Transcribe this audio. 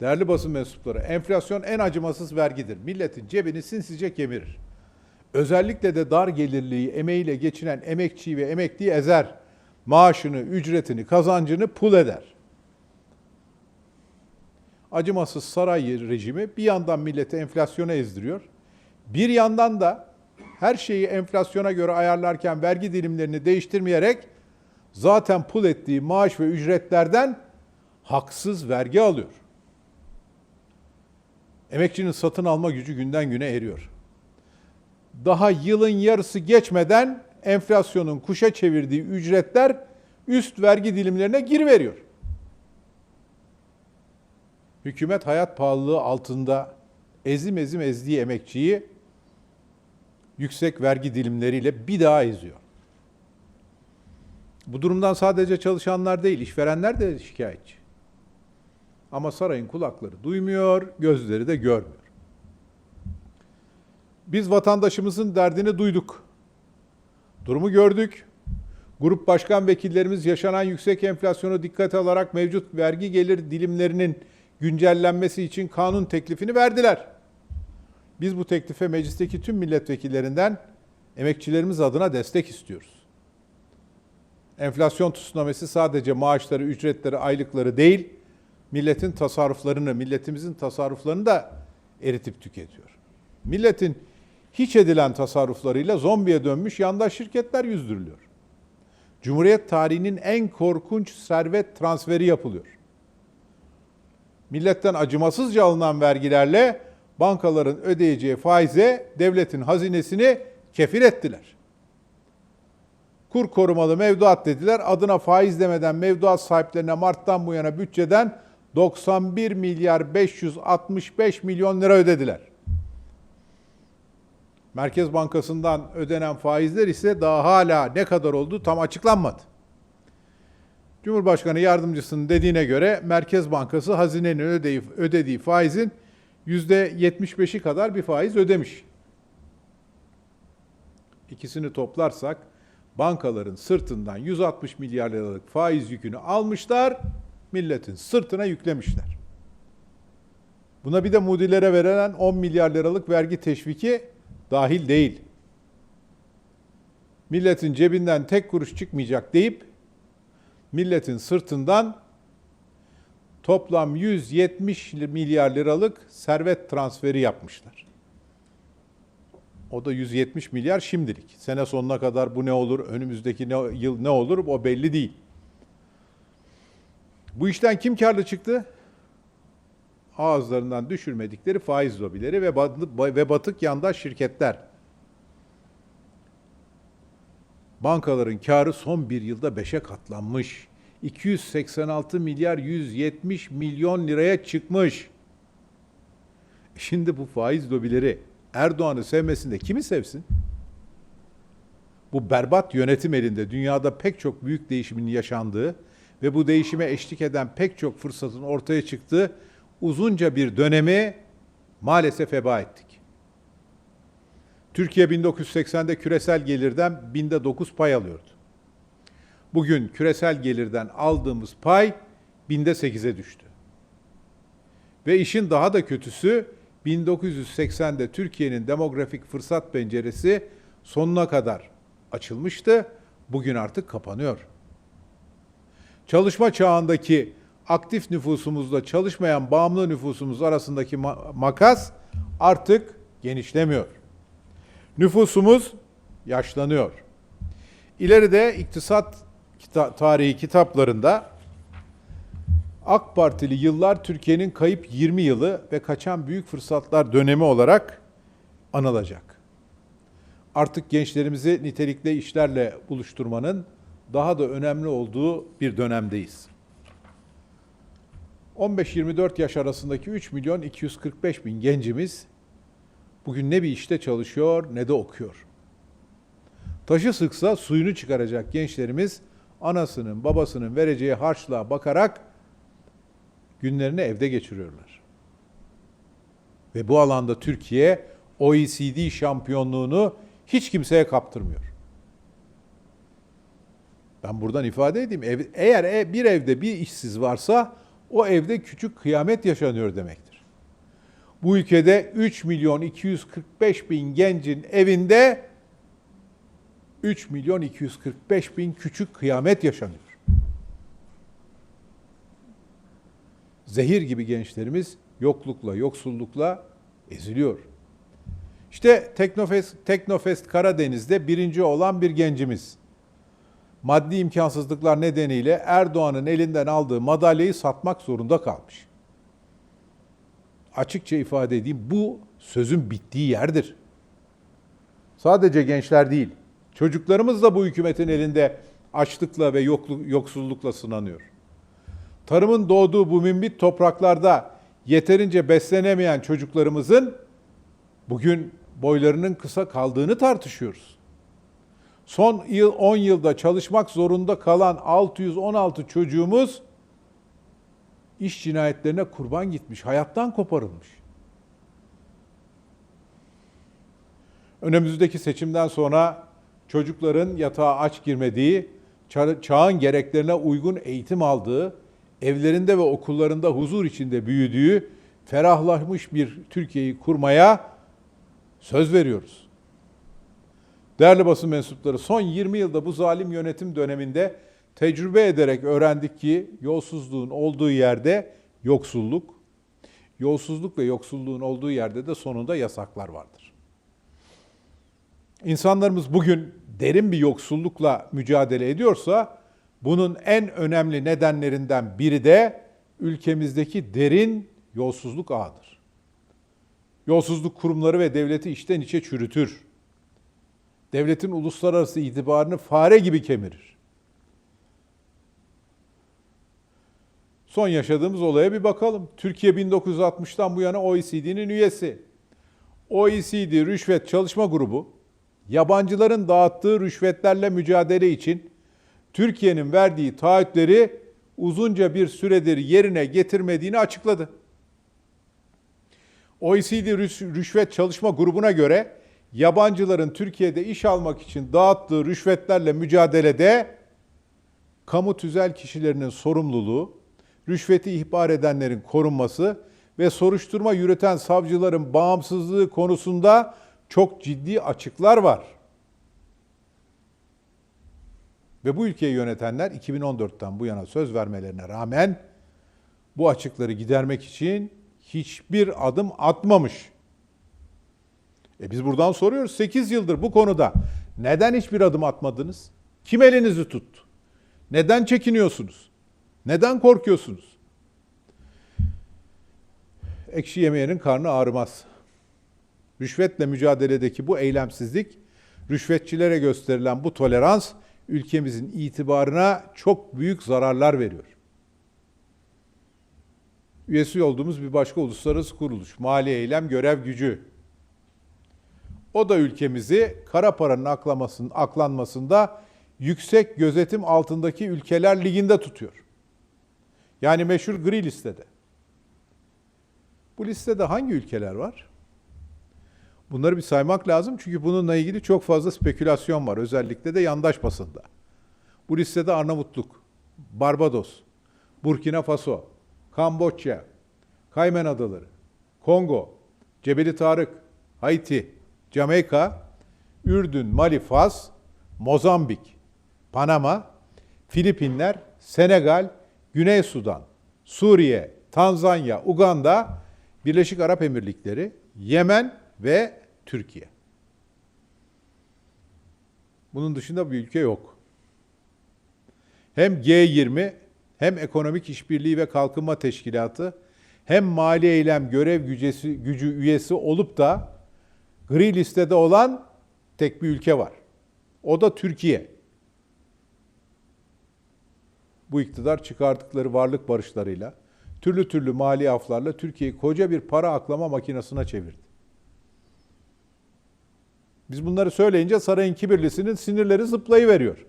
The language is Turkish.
Değerli basın mensupları, enflasyon en acımasız vergidir. Milletin cebini sinsice kemirir. Özellikle de dar gelirliği emeğiyle geçinen emekçiyi ve emekliyi ezer. Maaşını, ücretini, kazancını pul eder. Acımasız saray rejimi bir yandan milleti enflasyona ezdiriyor. Bir yandan da her şeyi enflasyona göre ayarlarken vergi dilimlerini değiştirmeyerek zaten pul ettiği maaş ve ücretlerden haksız vergi alıyor. Emekçinin satın alma gücü günden güne eriyor. Daha yılın yarısı geçmeden enflasyonun kuşa çevirdiği ücretler üst vergi dilimlerine giriveriyor. Hükümet hayat pahalılığı altında ezim ezim ezdiği emekçiyi yüksek vergi dilimleriyle bir daha eziyor. Bu durumdan sadece çalışanlar değil, işverenler de şikayetçi. Ama sarayın kulakları duymuyor, gözleri de görmüyor. Biz vatandaşımızın derdini duyduk. Durumu gördük. Grup başkan vekillerimiz yaşanan yüksek enflasyonu dikkate alarak mevcut vergi gelir dilimlerinin güncellenmesi için kanun teklifini verdiler. Biz bu teklife meclisteki tüm milletvekillerinden emekçilerimiz adına destek istiyoruz. Enflasyon tsunamisi sadece maaşları, ücretleri, aylıkları değil, milletin tasarruflarını, milletimizin tasarruflarını da eritip tüketiyor. Milletin hiç edilen tasarruflarıyla zombiye dönmüş yandaş şirketler yüzdürülüyor. Cumhuriyet tarihinin en korkunç servet transferi yapılıyor. Milletten acımasızca alınan vergilerle bankaların ödeyeceği faize devletin hazinesini kefil ettiler. Kur korumalı mevduat dediler. Adına faiz demeden mevduat sahiplerine Mart'tan bu yana bütçeden 91 milyar 565 milyon lira ödediler. Merkez Bankası'ndan ödenen faizler ise daha hala ne kadar olduğu tam açıklanmadı. Cumhurbaşkanı yardımcısının dediğine göre Merkez Bankası hazinenin ödediği, ödediği faizin %75'i kadar bir faiz ödemiş. İkisini toplarsak bankaların sırtından 160 milyar liralık faiz yükünü almışlar, milletin sırtına yüklemişler. Buna bir de mudilere verilen 10 milyar liralık vergi teşviki dahil değil. Milletin cebinden tek kuruş çıkmayacak deyip milletin sırtından toplam 170 milyar liralık servet transferi yapmışlar. O da 170 milyar şimdilik. Sene sonuna kadar bu ne olur, önümüzdeki ne, yıl ne olur o belli değil. Bu işten kim karlı çıktı? Ağızlarından düşürmedikleri faiz lobileri ve ve batık yandaş şirketler. Bankaların karı son bir yılda beşe katlanmış. 286 milyar 170 milyon liraya çıkmış. Şimdi bu faiz lobileri Erdoğan'ı sevmesinde kimi sevsin? Bu berbat yönetim elinde dünyada pek çok büyük değişimin yaşandığı ve bu değişime eşlik eden pek çok fırsatın ortaya çıktığı uzunca bir dönemi maalesef heba ettik. Türkiye 1980'de küresel gelirden binde 9 pay alıyordu. Bugün küresel gelirden aldığımız pay binde 8'e düştü. Ve işin daha da kötüsü 1980'de Türkiye'nin demografik fırsat penceresi sonuna kadar açılmıştı. Bugün artık kapanıyor. Çalışma çağındaki aktif nüfusumuzla çalışmayan bağımlı nüfusumuz arasındaki ma- makas artık genişlemiyor. Nüfusumuz yaşlanıyor. İleride iktisat kita- tarihi kitaplarında AK Partili yıllar Türkiye'nin kayıp 20 yılı ve kaçan büyük fırsatlar dönemi olarak anılacak. Artık gençlerimizi nitelikli işlerle buluşturmanın daha da önemli olduğu bir dönemdeyiz. 15-24 yaş arasındaki 3 milyon 245 bin gencimiz bugün ne bir işte çalışıyor ne de okuyor. Taşı sıksa suyunu çıkaracak gençlerimiz anasının babasının vereceği harçlığa bakarak günlerini evde geçiriyorlar. Ve bu alanda Türkiye OECD şampiyonluğunu hiç kimseye kaptırmıyor. Ben buradan ifade edeyim. Ev, eğer e- bir evde bir işsiz varsa o evde küçük kıyamet yaşanıyor demektir. Bu ülkede 3 milyon 245 bin gencin evinde 3 milyon 245 bin küçük kıyamet yaşanıyor. Zehir gibi gençlerimiz yoklukla, yoksullukla eziliyor. İşte Teknofest, Teknofest Karadeniz'de birinci olan bir gencimiz. Maddi imkansızlıklar nedeniyle Erdoğan'ın elinden aldığı madalyayı satmak zorunda kalmış. Açıkça ifade edeyim bu sözün bittiği yerdir. Sadece gençler değil, çocuklarımız da bu hükümetin elinde açlıkla ve yokluk, yoksullukla sınanıyor. Tarımın doğduğu bu mümbit topraklarda yeterince beslenemeyen çocuklarımızın bugün boylarının kısa kaldığını tartışıyoruz. Son yıl 10 yılda çalışmak zorunda kalan 616 çocuğumuz iş cinayetlerine kurban gitmiş, hayattan koparılmış. Önümüzdeki seçimden sonra çocukların yatağa aç girmediği, ça- çağın gereklerine uygun eğitim aldığı, evlerinde ve okullarında huzur içinde büyüdüğü, ferahlaşmış bir Türkiye'yi kurmaya söz veriyoruz. Değerli basın mensupları, son 20 yılda bu zalim yönetim döneminde tecrübe ederek öğrendik ki yolsuzluğun olduğu yerde yoksulluk, yolsuzluk ve yoksulluğun olduğu yerde de sonunda yasaklar vardır. İnsanlarımız bugün derin bir yoksullukla mücadele ediyorsa bunun en önemli nedenlerinden biri de ülkemizdeki derin yolsuzluk ağıdır. Yolsuzluk kurumları ve devleti içten içe çürütür. Devletin uluslararası itibarını fare gibi kemirir. Son yaşadığımız olaya bir bakalım. Türkiye 1960'tan bu yana OECD'nin üyesi. OECD Rüşvet Çalışma Grubu, yabancıların dağıttığı rüşvetlerle mücadele için Türkiye'nin verdiği taahhütleri uzunca bir süredir yerine getirmediğini açıkladı. OECD Rüş- Rüşvet Çalışma Grubu'na göre yabancıların Türkiye'de iş almak için dağıttığı rüşvetlerle mücadelede kamu tüzel kişilerinin sorumluluğu, rüşveti ihbar edenlerin korunması ve soruşturma yürüten savcıların bağımsızlığı konusunda çok ciddi açıklar var. Ve bu ülkeyi yönetenler 2014'ten bu yana söz vermelerine rağmen bu açıkları gidermek için hiçbir adım atmamış. E biz buradan soruyoruz 8 yıldır bu konuda neden hiçbir adım atmadınız? Kim elinizi tuttu? Neden çekiniyorsunuz? Neden korkuyorsunuz? Ekşi yemeyenin karnı ağrımaz. Rüşvetle mücadeledeki bu eylemsizlik, rüşvetçilere gösterilen bu tolerans ülkemizin itibarına çok büyük zararlar veriyor. Üyesi olduğumuz bir başka uluslararası kuruluş, Mali Eylem Görev Gücü. O da ülkemizi kara paranın aklamasının, aklanmasında yüksek gözetim altındaki ülkeler liginde tutuyor. Yani meşhur gri listede. Bu listede hangi ülkeler var? Bunları bir saymak lazım çünkü bununla ilgili çok fazla spekülasyon var. Özellikle de yandaş basında. Bu listede Arnavutluk, Barbados, Burkina Faso, Kamboçya, Kaymen Adaları, Kongo, Cebeli Tarık, Haiti, Jamaika, Ürdün, Mali, Fas, Mozambik, Panama, Filipinler, Senegal, Güney Sudan, Suriye, Tanzanya, Uganda, Birleşik Arap Emirlikleri, Yemen ve Türkiye. Bunun dışında bir ülke yok. Hem G20 hem Ekonomik İşbirliği ve Kalkınma Teşkilatı hem mali eylem görev gücesi, gücü üyesi olup da gri listede olan tek bir ülke var. O da Türkiye. Bu iktidar çıkardıkları varlık barışlarıyla, türlü türlü mali aflarla Türkiye'yi koca bir para aklama makinesine çevirdi. Biz bunları söyleyince sarayın kibirlisinin sinirleri zıplayıveriyor.